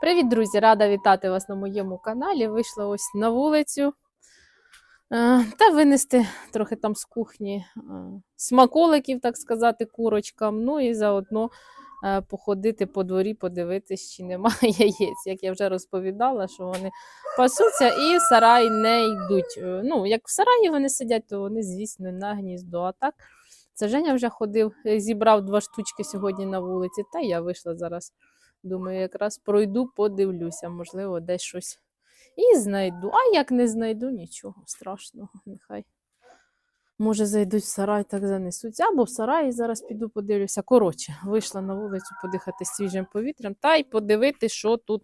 Привіт, друзі! Рада вітати вас на моєму каналі. Вийшла ось на вулицю е, та винести трохи там з кухні е, смаколиків, так сказати, курочкам. Ну і заодно е, походити по дворі, подивитись, чи немає яєць. Як я вже розповідала, що вони пасуться і в сарай не йдуть. Ну, як в сараї вони сидять, то вони, звісно, на гніздо. А так, це Женя вже ходив, зібрав два штучки сьогодні на вулиці, та я вийшла зараз. Думаю, якраз пройду, подивлюся, можливо, десь щось і знайду. А як не знайду, нічого страшного, нехай. Може, зайдуть в сарай, так занесуть. Або в сараї зараз піду подивлюся. Коротше, вийшла на вулицю подихати свіжим повітрям та й подивитися, що тут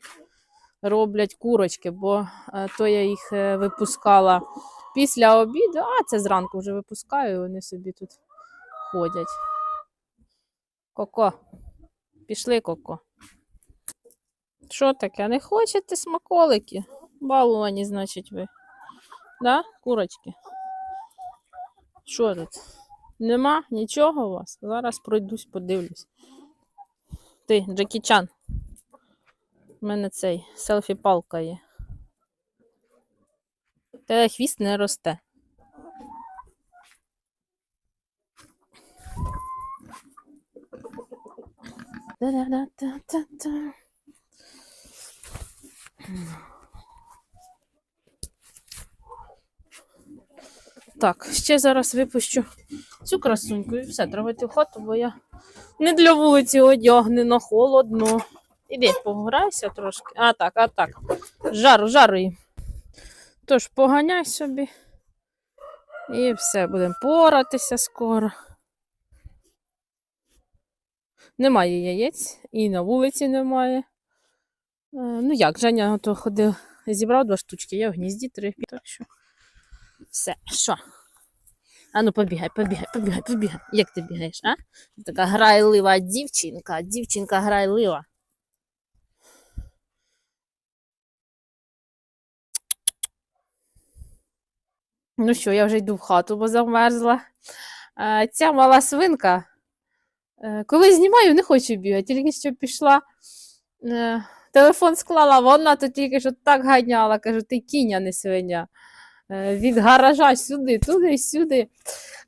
роблять курочки, бо е, то я їх е, випускала після обіду, а це зранку вже випускаю, і вони собі тут ходять. Коко, пішли, Коко. Що таке? Не хочете смаколики? Балувані, значить, ви. Да, курочки? Що тут? Нема нічого у вас? Зараз пройдусь, подивлюсь. Ти, Джекі Чан. У мене цей селфі-палка є. Та хвіст не росте. Да-да-да-да-да-да. Так, ще зараз випущу цю красуньку і все, треба в хату, бо я не для вулиці одягнена, холодно. Іди, пограйся трошки. А так, а так. Жару, жару їм. Тож поганяй собі. І все, будемо поратися скоро. Немає яєць, і на вулиці немає. Е, Ну як, Женя то ходив, зібрав два штучки, я в гнізді три. Так що все, що? Ану, побігай, побігай, побігай, побігай. Як ти бігаєш, а? Така грайлива дівчинка, дівчинка грайлива. Ну що, я вже йду в хату, бо замерзла. А, ця мала свинка. е, Коли знімаю, не хочу бігати, тільки що пішла. Телефон склала, вона то тільки що так ганяла. Кажу, ти кінь, не свиня. Е, Від гаража сюди, туди, сюди.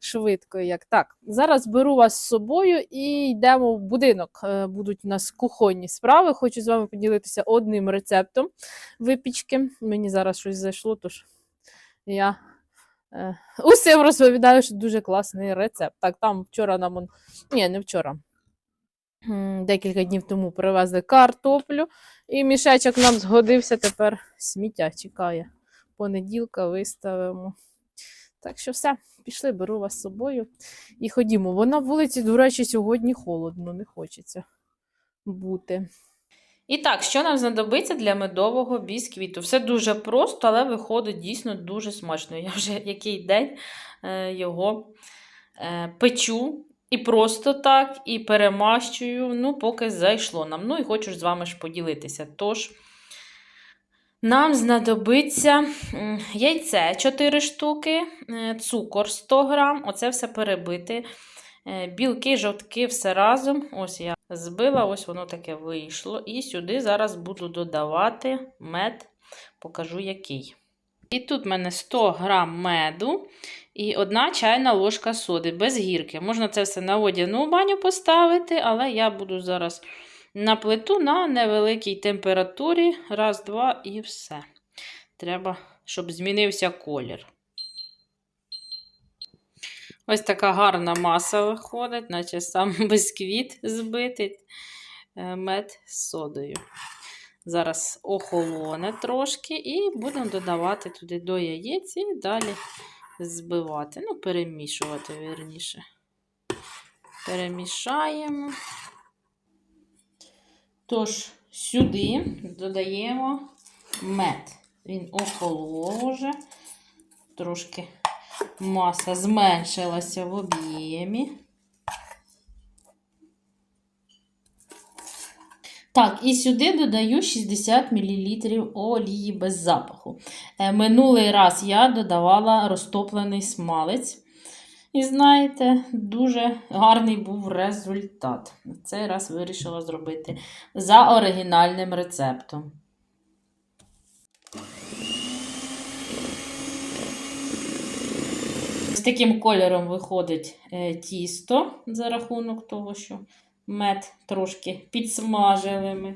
Швидко як. Так, зараз беру вас з собою і йдемо в будинок. Е, Будуть у нас кухонні справи. Хочу з вами поділитися одним рецептом випічки. Мені зараз щось зайшло, тож я е, усім розповідаю, що дуже класний рецепт. Так, там вчора нам. Ні, не вчора. Декілька днів тому привезли картоплю, і мішечок нам згодився. Тепер сміття чекає. Понеділка виставимо. Так що все, пішли, беру вас з собою і ходімо. Вона вулиці, до речі, сьогодні холодно, не хочеться бути. І так, що нам знадобиться для медового бісквіту? Все дуже просто, але виходить дійсно дуже смачно. Я вже який день е, його е, печу. І просто так, і перемащую, ну, поки зайшло нам. Ну і хочу з вами ж поділитися. Тож, нам знадобиться яйце 4 штуки, е, цукор 100 грам, оце все перебити. Е, Білки, жовтки, все разом. Ось я збила, ось воно таке вийшло. І сюди зараз буду додавати мед, покажу який. І тут в мене 100 грам меду і одна чайна ложка соди без гірки. Можна це все на водяну баню поставити, але я буду зараз на плиту на невеликій температурі. Раз, два і все. Треба, щоб змінився колір. Ось така гарна маса виходить, наче сам бисквіт збитий е, мед з содою. Зараз охолоне трошки, і будемо додавати туди до яєць і далі збивати. Ну, перемішувати, вірніше. Перемішаємо. Тож, сюди додаємо мед. Він охолов уже. Трошки маса зменшилася в об'ємі. Так, і сюди додаю 60 мл олії без запаху. Е, Минулий раз я додавала розтоплений смалець. І знаєте, дуже гарний був результат. Цей раз вирішила зробити за оригінальним рецептом. З таким кольором виходить е, тісто за рахунок того, що мед трошки підсмажили.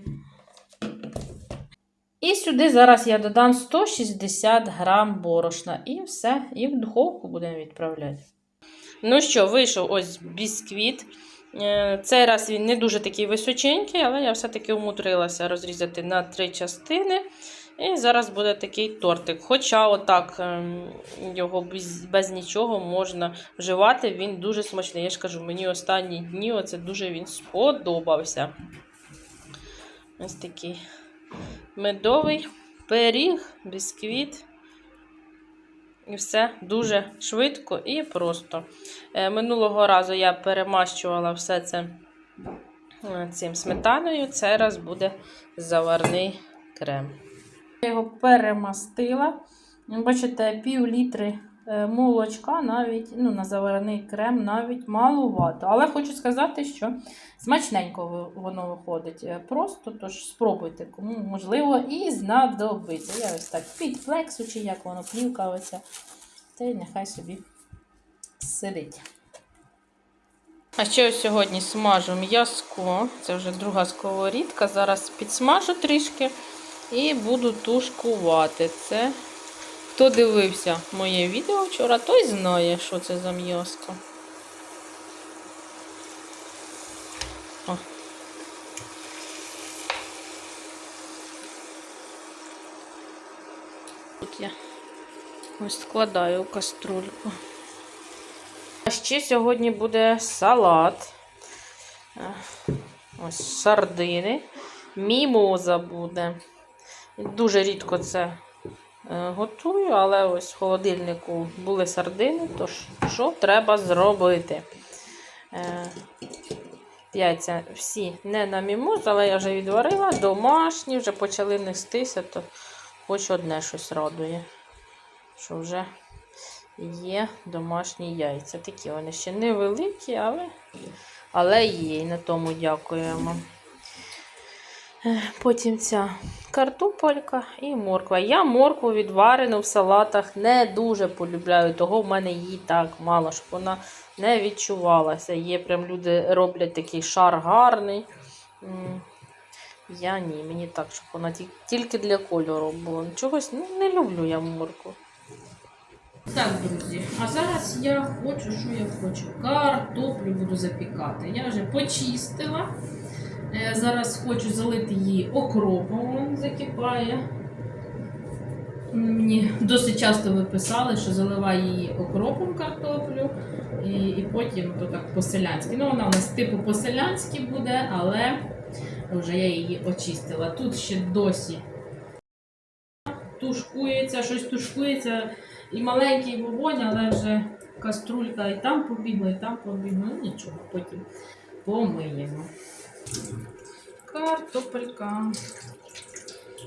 І сюди зараз я додам 160 грам борошна. І все, і в духовку будемо відправляти. Ну що, вийшов ось бісквіт. Е, Цей раз він не дуже такий височенький, але я все-таки умудрилася розрізати на три частини. І зараз буде такий тортик. Хоча отак ем, його без, без нічого можна вживати, він дуже смачний. Я ж кажу, мені останні дні оце дуже він сподобався. Ось такий медовий пиріг, бісквіт. І все дуже швидко і просто. Е, Минулого разу я перемащувала все це е, цим сметаною. Цей раз буде заварний крем. Я його перемастила. Бачите, пів літри е, молочка навіть ну, на заварений крем навіть малувато. Але хочу сказати, що смачненько воно виходить. Е, Просто тож спробуйте, кому можливо, і знадобиться. Я ось так під флексу, чи як воно плівка. Та й нехай собі сидить. А ще ось сьогодні смажу м'язко. Це вже друга сковорідка. Зараз підсмажу трішки і буду тушкувати. Це хто дивився моє відео вчора, той знає, що це за м'язко. Тут я ось складаю каструльку. А ще сьогодні буде салат. Ось сардини. Мімоза буде. Дуже рідко це е, готую, але ось в холодильнику були сардини, тож що треба зробити? Е, Яйця всі не на мімоз, але я вже відварила, домашні, вже почали нестися, то хоч одне щось радує. Що вже є домашні яйця. Такі вони ще невеликі, але, але є. І на тому дякуємо. Потім ця картопелька і морква. Я моркву відварену в салатах не дуже полюбляю, того в мене її так мало, щоб вона не відчувалася. Є прям люди роблять такий шар гарний. Я ні, мені так, щоб вона тільки для кольору була. Чогось ну, не люблю я моркву. Так, друзі, а зараз я хочу, що я хочу. Картоплю буду запікати. Я вже почистила. Е, Зараз хочу залити її окропом, закипає. Мені досить часто ви писали, що заливаю її окропом картоплю, і, і потім то так по-селянськи. Ну, вона у нас типу по-селянськи буде, але вже я її очистила. Тут ще досі тушкується, щось тушкується. І маленький вогонь, але вже каструлька і там побігла, і там побігла. Ну нічого, потім помиємо. Картопелька.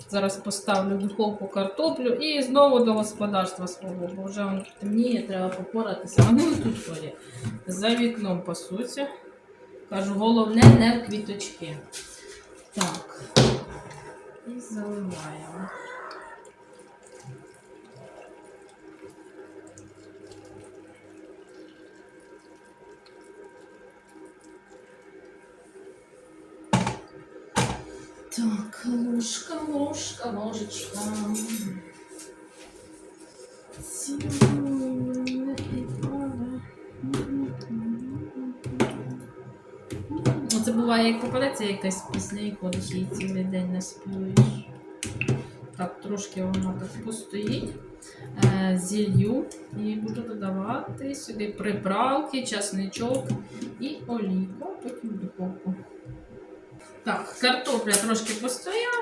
Зараз поставлю в духовку картоплю і знову до господарства свого, бо вже воно темніє, треба попоратися. Вони тут ходять. За вікном пасуться. Кажу, головне не в квіточки. Так. І заливаємо. Ложка, ложка, ложечка. Ну, Це буває, як попадеться якась пісня і ходиш її цілий день наспіваєш. Так, трошки воно так постоїть. Е, Зілью і буду додавати сюди приправки, часничок і олійку, потім духовку. Так, картопля трошки постояла.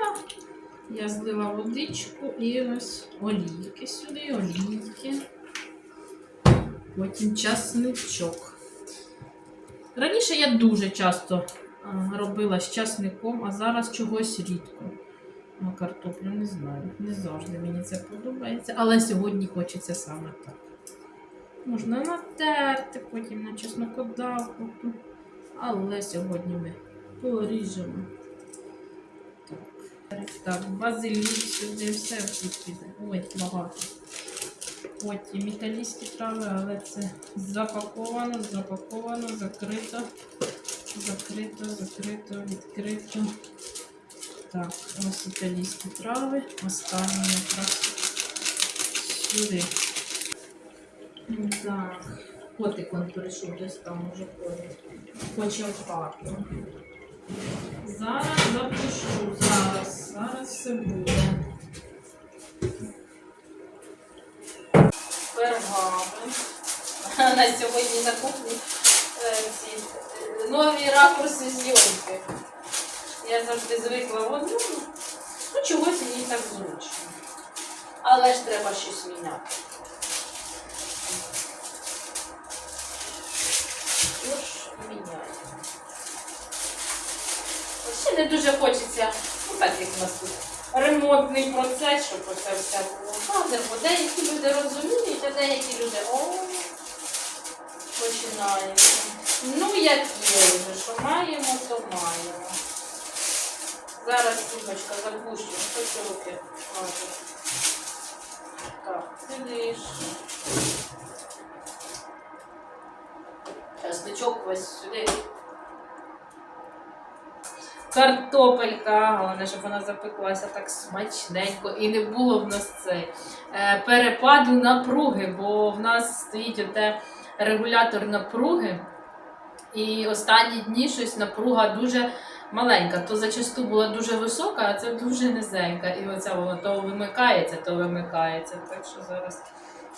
Я злила водичку і ось олійки сюди, олійки. Потім часничок. Раніше я дуже часто робила з часником, а зараз чогось рідко. На картоплю не знаю. Не завжди мені це подобається, але сьогодні хочеться саме так. Можна натерти потім на чеснокодавку. Але сьогодні ми поріжемо. Так, базилік сюди, все тут піде. Ой, багато. Потім італійські трави, але це запаковано, запаковано, закрито, закрито, закрито, відкрито. Так, ось італійські трави. Останні якраз сюди. Так, котик он прийшов десь там уже ходить. Хоче в. Зараз запишу, зараз, зараз все буде. Пергамент. На сьогодні на кухні е, ці е, нові ракурси зйомки. Я завжди звикла в одному. Ну, чогось мені так зручно. Але ж треба щось міняти. Не дуже хочеться, ну так як у нас тут ремонтний процес, щоб оце все було кадр, бо деякі люди розуміють, а деякі люди о, починаємо. Ну, як є вже, що маємо, то маємо. Зараз сумочка запущу, хочу руки мати. Так, сидиш. Часничок ось сюди. Картопелька, головне, щоб вона запеклася так смачненько і не було в нас цей е, перепаду напруги, бо в нас стоїть оте регулятор напруги. І останні дні щось напруга дуже маленька. То зачасту була дуже висока, а це дуже низенька. І оце воно то вимикається, то вимикається. Так що зараз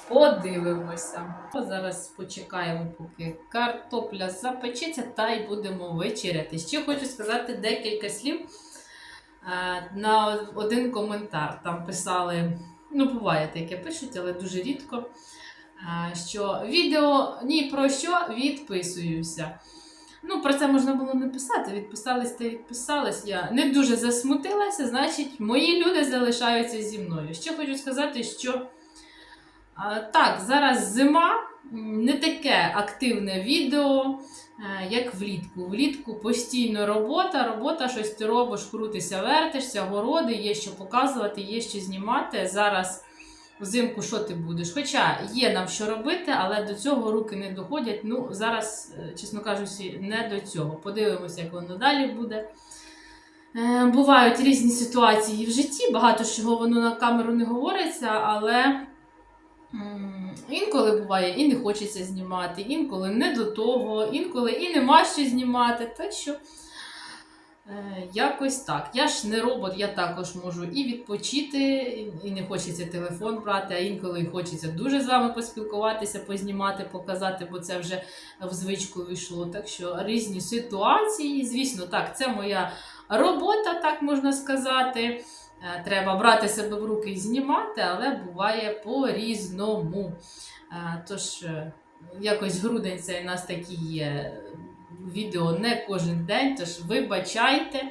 подивимося. Зараз почекаємо, поки картопля запечеться, та й будемо вечеряти. Ще хочу сказати декілька слів е, на один коментар. Там писали, ну, буває таке пишуть, але дуже рідко. е, Що відео ні про що відписуюся. Ну, про це можна було не писати. Відписались та відписались. Я не дуже засмутилася, значить, мої люди залишаються зі мною. Ще хочу сказати, що так, зараз зима, не таке активне відео, е, як влітку. Влітку постійно робота, робота, щось ти робиш, крутишся, вертишся, городи, є що показувати, є що знімати. Зараз взимку що ти будеш? Хоча є нам що робити, але до цього руки не доходять. Ну, зараз, е, чесно кажучи, не до цього. Подивимося, як воно далі буде. Е, Бувають різні ситуації в житті, багато чого воно на камеру не говориться, але інколи буває і не хочеться знімати, інколи не до того, інколи і нема що знімати. Так що е, якось так. Я ж не робот, я також можу і відпочити, і- не хочеться телефон брати, а інколи хочеться дуже з вами поспілкуватися, познімати, показати, бо це вже в звичку війшло. Так що різні ситуації. Звісно, так, це моя робота, так можна сказати. Е, Треба брати себе в руки і знімати, але буває по-різному. Е, Тож, е, якось грудень цей у нас такий є. Відео не кожен день, тож вибачайте.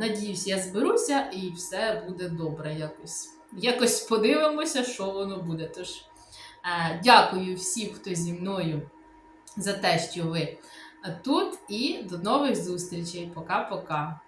Надіюсь, я зберуся і все буде добре якось. Якось подивимося, що воно буде. Тож, дякую всім, хто зі мною за те, що ви тут, і до нових зустрічей. Пока-пока.